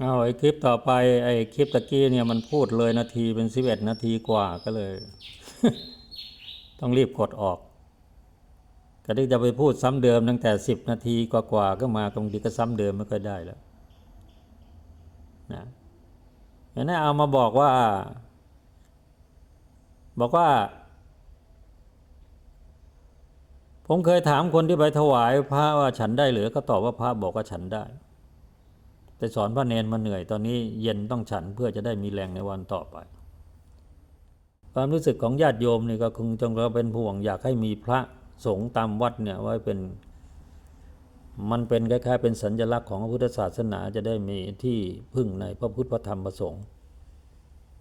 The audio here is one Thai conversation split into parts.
เอาไอ้คลิปต่อไปไอ้คลิปตะกี้เนี่ยมันพูดเลยนาทีเป็นสิบเอ็ดนาทีกว่าก็เลย ต้องรีบกดออกก็ที่จะไปพูดซ้ำเดิมตั้งแต่สิบนาทีกว่าๆก็มาตรงดีก็ซ้ำเดิมไม่ค่อยได้แล้วนะอย่างนั้นเอามาบอกว่า บอกว่า ผมเคยถามคนที่ไปถวายพระว่าฉันได้หรือก็ตอบว่าพระบอกว่าฉันได้ แต่สอนพระเนนมาเหนื่อยตอนนี้เย็นต้องฉันเพื่อจะได้มีแรงในวันต่อไป ความรู้สึกของญาติโยมนี่ก็คงจงเราเป็นห่วงอยากให้มีพระสงฆ์ตามวัดเนี่ยไว้เป็น มันเป็นคล้ายๆเป็นสัญลักษณ์ของพระพุทธศาสนาจะได้มีที่พึ่งในพระพุทธพระธรรมพระสงฆ์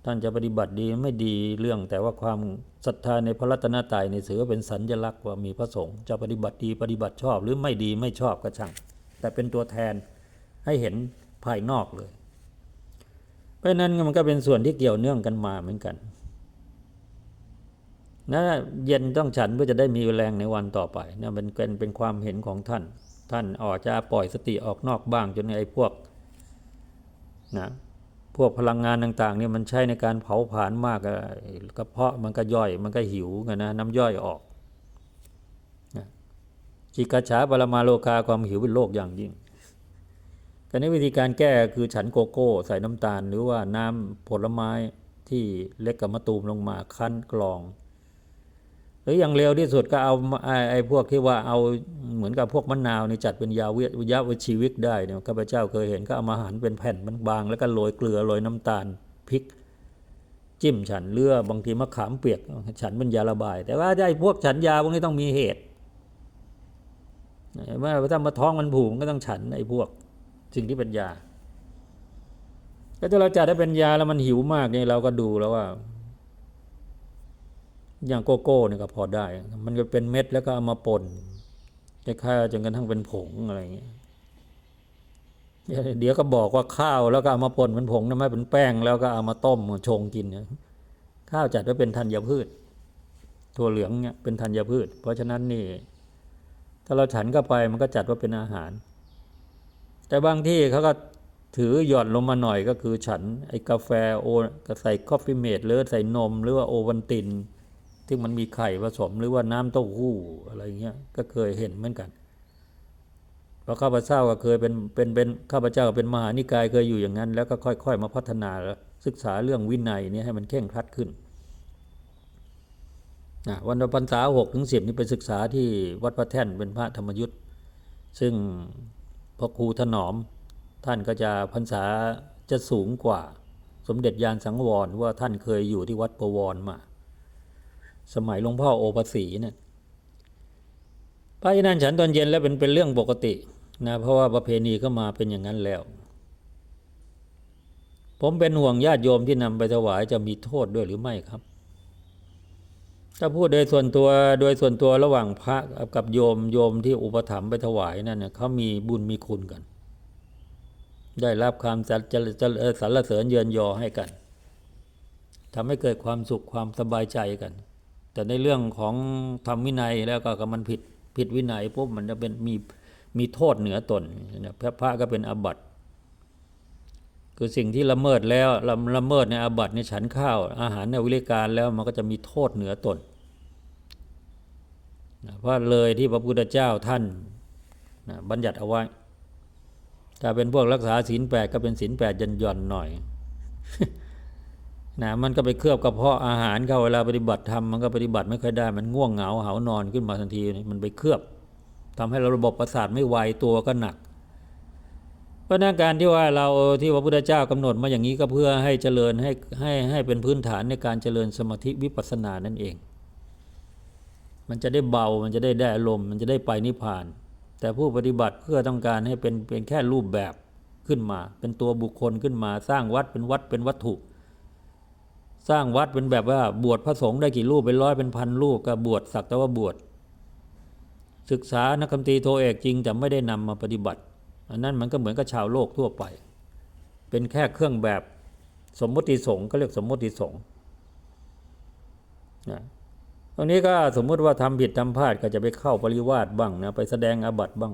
ท่านจะปฏิบัติดีไม่ดีเรื่อง แต่ว่าความศรัทธาในพระรัตนตรัยในถือเป็นสัญลักษณ์ว่ามีพระสงฆ์จะปฏิบัติดีปฏิบัติชอบหรือไม่ดีไม่ชอบก็ช่าง แต่เป็นตัวแทนให้เห็น ภายนอกเลย เพราะนั้นมันก็เป็นส่วนที่เกี่ยวเนื่องกันมาเหมือนกันนะเย็นต้องฉันเพื่อจะได้มีแรงในวันต่อไปนะเป็นเป็นเป็นความเห็นของท่าน ท่านอาจจะปล่อยสติออกนอกบ้างจนไอ้พวกนะพวกพลังงานต่างๆเนี่ยมันใช้ในการเผาผลาญมากกระเพาะมันก็ย่อยมันก็หิวกันนะน้ำย่อยออกนะจิกาฉาปรมาโลคาความหิวเป็นโรคอย่างยิ่ง การนี้วิธีการแก้คือฉันโกโก้ ใส่น้ำตาล หรือว่าน้ำผลไม้ที่เล็กกับมะตูมลงมาคั้นกรอง หรืออย่างเร็วที่สุดก็เอาไอ้ไอพวกที่ว่าเอาเหมือนกับพวกมะนาวนี่จัดเป็นยาเวยยาวิชีวิตได้เนี่ยข้าพเจ้าเคยเห็นก็เอามาหั่นเป็นแผ่นบางๆแล้วก็โรยเกลือโรยน้ำตาลพริก จิ้มฉันเลือบางทีมะขามเปียก ฉันเป็นยาระบาย แต่ว่าไอ้พวกฉันยาพวกนี้ต้องมีเหตุเมื่อถ้ามาท้องมันผูกก็ต้องฉันไอ้พวก สิ่งที่เป็นยาก็ถ้าเราจัดได้เป็นยาแล้วมันหิวมากเนี่ยเราก็ดูแล้วว่า อย่างโกโก้เนี่ยก็พอได้ มันก็เป็นเม็ดแล้วก็เอามาป่นคล้ายๆจนกระทั่งเป็นผงอะไรอย่างเงี้ยเดี๋ยวก็บอกว่าข้าวแล้วก็เอามาป่นเป็นผงนะไม่เป็นแป้ง แล้วก็เอามาต้มชงกินเนี่ยข้าวจัดว่าเป็นธัญพืชถั่วเหลืองเนี่ยเป็นธัญพืช เพราะฉะนั้นนี่ ถ้าเราฉันเข้าไปมันก็จัดว่าเป็นอาหาร แต่บางที่เขาก็ถือหย่อนลงมาหน่อยก็คือฉันไอ้กาแฟโอก็ใส่คอฟฟี่เมดหรือใส่นมหรือว่าโอวันตินที่มันมีไข่ผสมหรือว่าน้ำเต้าหู้อะไรเงี้ยก็เคยเห็นเหมือนกันพระข้าพเจ้าก็เคยเป็นเป็นเป็นข้าพเจ้าเป็นมหานิกายเคยอยู่อย่างนั้น แล้วก็ค่อยๆ มาพัฒนาศึกษาเรื่องวินัยนี่ให้มันเข่งครัดขึ้นนะวันพรรษาหกถึงสิบนี่ไปศึกษาที่วัดพระแท่นเป็นพระธรรมยุทธ์ซึ่ง พระครูถนอม ท่านก็จะพรรษาจะสูงกว่า สมเด็จยานสังวรว่าท่านเคยอยู่ที่วัดประวรมา สมัยหลวงพ่อโอภาสีเนี่ยพระที่นั่นฉันตอนเย็นแล้วเป็นเป็นเรื่องปกตินะเพราะว่าประเพณีก็มาเป็นอย่างนั้นแล้ว ผมเป็นห่วงญาติโยมที่นำไปถวายจะมีโทษด้วยหรือไม่ครับ ถ้าพูดโดยส่วนตัวโดยส่วนตัวระหว่างพระกับโยมโยมที่อุปถัมภ์ไปถวายนั่นเนี่ยเขามีบุญมีคุณกัน ได้รับความสรรเสริญเยินยอให้กันทำให้เกิดความสุขความสบายใจกัน แต่ในเรื่องของทำวินัยแล้วก็มันผิดผิดวินัยปุ๊บมันจะเป็นมีมีโทษเหนือตนพระพระก็เป็นอาบัติ คือสิ่งที่ละเมิดแล้วละละเมิดในอาบัติในฉันข้าว อาหารในวิริการแล้วมันก็จะมีโทษเหนือตนนะเพราะเลยที่พระพุทธเจ้าท่านนะบัญญัติเอาไว้ ถ้าเป็นพวกรักษาศีลแปดก็เป็นศีลแปดยันย่อนหน่อยนะมันก็ไปเคลือบกระเพาะอาหารเข้าเวลาปฏิบัติธรรมมันก็ปฏิบัติไม่ค่อยได้มันง่วงเหงาเหานอนขึ้นมาทันทีมันไปเคลือบทำให้ระบบประสาทไม่ไวตัวก็หนัก เพราะนั้นการที่ว่าเราที่พระพุทธเจ้ากำหนดมาอย่างนี้ก็เพื่อให้เจริญให้ให้ให้เป็นพื้นฐานในการเจริญสมาธิวิปัสสนานั่นเอง มันจะได้เบามันจะได้ได้อารมณ์มันจะได้ไปนิพพาน แต่ผู้ปฏิบัติเพื่อต้องการให้เป็นเป็นแค่รูปแบบขึ้นมา เป็นตัวบุคคลขึ้นมา สร้างวัดเป็นวัดเป็นวัตถุ สร้างวัดเป็นแบบว่าบวชพระสงฆ์ได้กี่รูปเป็นร้อยเป็นพันรูปก็บวชสักแต่ว่าบวชศึกษานักคำตีโทเอกจริงแต่ไม่ได้นำมาปฏิบัติ อันนั้นมันก็เหมือนกับชาวโลกทั่วไป เป็นแค่เครื่องแบบสมมติสงฆ์ก็เรียกสมมติสงฆ์นะตรงนี้ก็สมมุติว่าทำผิดทำพลาดก็จะไปเข้าปริวาสบ้างนะไปแสดงอาบัติบ้าง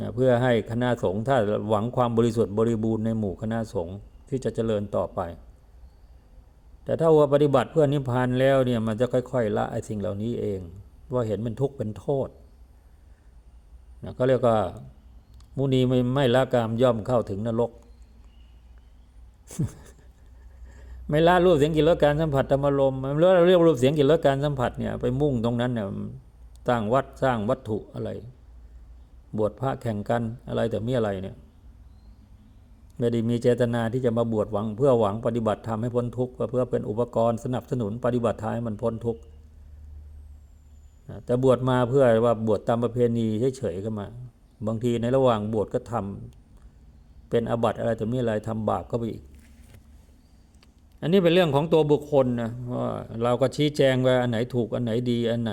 นะเพื่อให้คณะสงฆ์ถ้าหวังความบริสุทธิ์บริบูรณ์ในหมู่คณะสงฆ์ที่จะเจริญต่อไป แต่ถ้าว่าปฏิบัติเพื่อนิพพานแล้วเนี่ยมันจะค่อย ๆ ละไอ้สิ่งเหล่านี้เอง ว่าเห็นเป็นทุกข์เป็นโทษ นะก็เรียกว่า มุนีไม่ไม่ละกามย่อมเข้าถึงนรก ไม่ละรูปเสียงกลิ่นรสการสัมผัสธรรมารมมันเรียกเรียกรูปเสียงกลิ่นรสการสัมผัสเนี่ยไปมุ่งตรงนั้นเนี่ยสร้างวัดสร้างวัตถุอะไร บวชพระแข่งกันอะไรแต่มีอะไรเนี่ยไม่ได้มีเจตนาที่จะมาบวชหวังเพื่อหวังปฏิบัติธรรมให้พ้นทุกข์เพื่อเป็นอุปกรณ์สนับสนุนปฏิบัติธรรมให้มันพ้นทุกข์ แต่บวชมาเพื่อว่าบวชตามประเพณีเฉยๆก็มา บางทีในระหว่างบวชก็ทำเป็นอบัติอะไรแต่มีอะไรทำบาปก็ไปอีก อันนี้เป็นเรื่องของตัวบุคคลนะว่าเราก็ชี้แจงว่าอันไหนถูกอันไหนดีอันไหน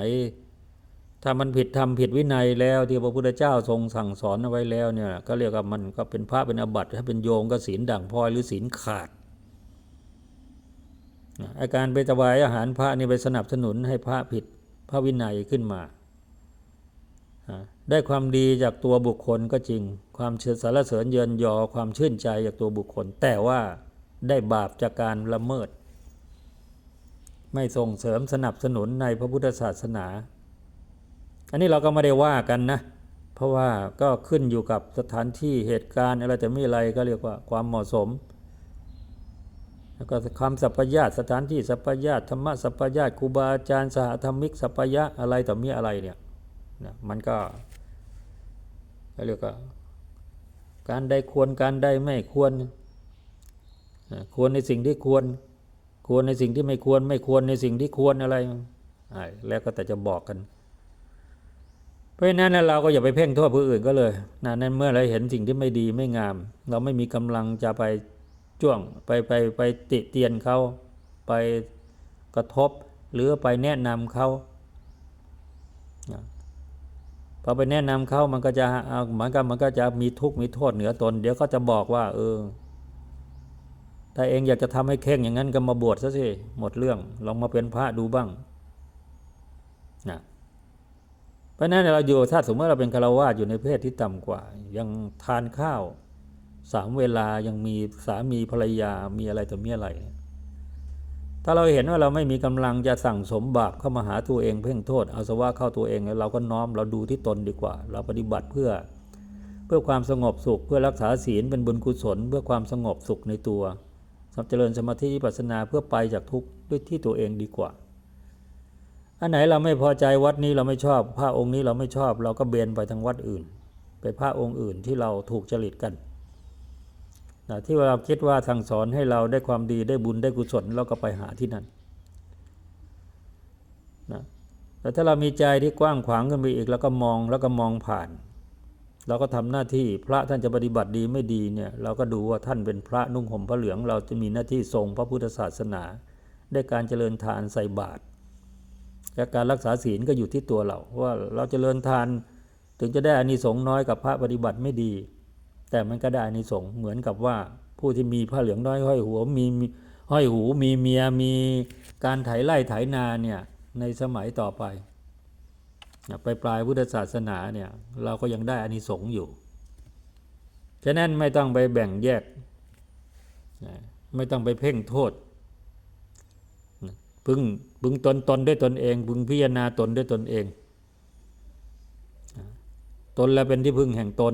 ถ้ามันผิดทำผิดวินัยแล้วที่พระพุทธเจ้าทรงสั่งสอนเอาไว้แล้วเนี่ยก็เรียกว่ามันก็เป็นพระเป็นอบัติถ้าเป็นโยมก็ศีลด่างพร้อยหรือศีลขาดอาการไปถวายอาหารพระนี่ไปสนับสนุนให้พระผิด พระวินัยขึ้นมา ได้ความดีจากตัวบุคคลก็จริง ความเชิดสารเสริญเยินยอความชื่นใจจากตัวบุคคล แต่ว่าได้บาปจากการละเมิด ไม่ส่งเสริมสนับสนุนในพระพุทธศาสนา อันนี้เราก็ไม่ได้ว่ากันนะ เพราะว่าก็ขึ้นอยู่กับสถานที่เหตุการณ์อะไรแต่ไม่อะไรก็เรียกว่าความเหมาะสม แล้วก็คำสัพยาตสถานที่สัพยาตธรรมะสัพยาตครูบาอาจารย์สหธรรมิกสัพยะอะไรต่อมีอะไรเนี่ยนะมันก็เรียกว่าการได้ควรการได้ไม่ควร ควรในสิ่งที่ควร ควรในสิ่งที่ไม่ควร ไม่ควรในสิ่งที่ควรอะไรอ่าแล้วก็แต่จะบอกกัน เพราะฉะนั้นเราก็อย่าไปเพ่งโทษผู้อื่นก็เลยนะนั้นเมื่อเราเห็นสิ่งที่ไม่ดีไม่งาม เราไม่มีกำลังจะไป จ้วงไปไปไปติเตียนเขาไปกระทบหรือไปแนะนำเขาพอไปแนะนำเขามันก็จะเอาเหมือนกันมันก็จะมีทุกข์มีโทษเหนือตน เดี๋ยวก็จะบอกว่า เออถ้าเองอยากจะทำให้เข่งอย่างนั้นก็มาบวชซะสิหมดเรื่องลองมาเป็นพระดูบ้างนะเพราะฉะนั้นเราอยู่ถ้าสมมติเราเป็นคารวาสอยู่ในเพศที่ต่ำกว่า ยังทานข้าว สามเวลายังมีสามีภรรยามีอะไรต่อมีอะไร ถ้าเราเห็นว่าเราไม่มีกำลังจะสั่งสมบาปเข้ามาหาตัวเองเพ่งโทษเอาสวะเข้าตัวเองแล้วเราก็น้อมเราดูที่ตนดีกว่า เราปฏิบัติเพื่อ เพื่อความสงบสุข เพื่อรักษาศีลเป็นบุญกุศล เพื่อความสงบสุขในตัวสับเจริญสมาธิปัสนาเพื่อไปจากทุกข์ด้วยที่ตัวเองดีกว่า อันไหนเราไม่พอใจวัดนี้เราไม่ชอบพระองค์นี้เราไม่ชอบ เราก็เบนไปทางวัดอื่น ไปพระองค์อื่นที่เราถูกจริตกัน นะที่เราคิดว่าสั่งสอนให้เราได้ความดีได้บุญได้กุศลเราก็ไปหาที่นั่นนะแต่ถ้าเรามีใจที่กว้างขวางขึ้นไปอีกแล้วก็มองแล้วก็มองผ่าน เราก็ทำหน้าที่พระท่านจะปฏิบัติดีไม่ดีเนี่ยเราก็ดูว่าท่านเป็นพระนุ่งห่มพระเหลือง เราจะมีหน้าที่ทรงพระพุทธศาสนาได้การเจริญทานใส่บาตรและการรักษาศีลก็อยู่ที่ตัวเราว่าเราจเจริญทานถึงจะได้อานิสงส์น้อยกับพระปฏิบัติไม่ดี แต่มันก็ได้อานิสงส์เหมือนกับว่าผู้ที่มีผ้าเหลืองน้อยห้อยหัวมีห้อยหูมีเมียมีการไถไร่ไถนาเนี่ยในสมัยต่อไปไปปลายพุทธศาสนาเนี่ยเราก็ยังได้อานิสงส์อยู่ฉะนั้นไม่ต้องไปแบ่งแยก ไม่ต้องไปเพ่งโทษพึงพึงตนตนด้วยตนเองพึงพิจารณาตนด้วยตนเอง ตนแล้วเป็นที่พึ่งแห่งตน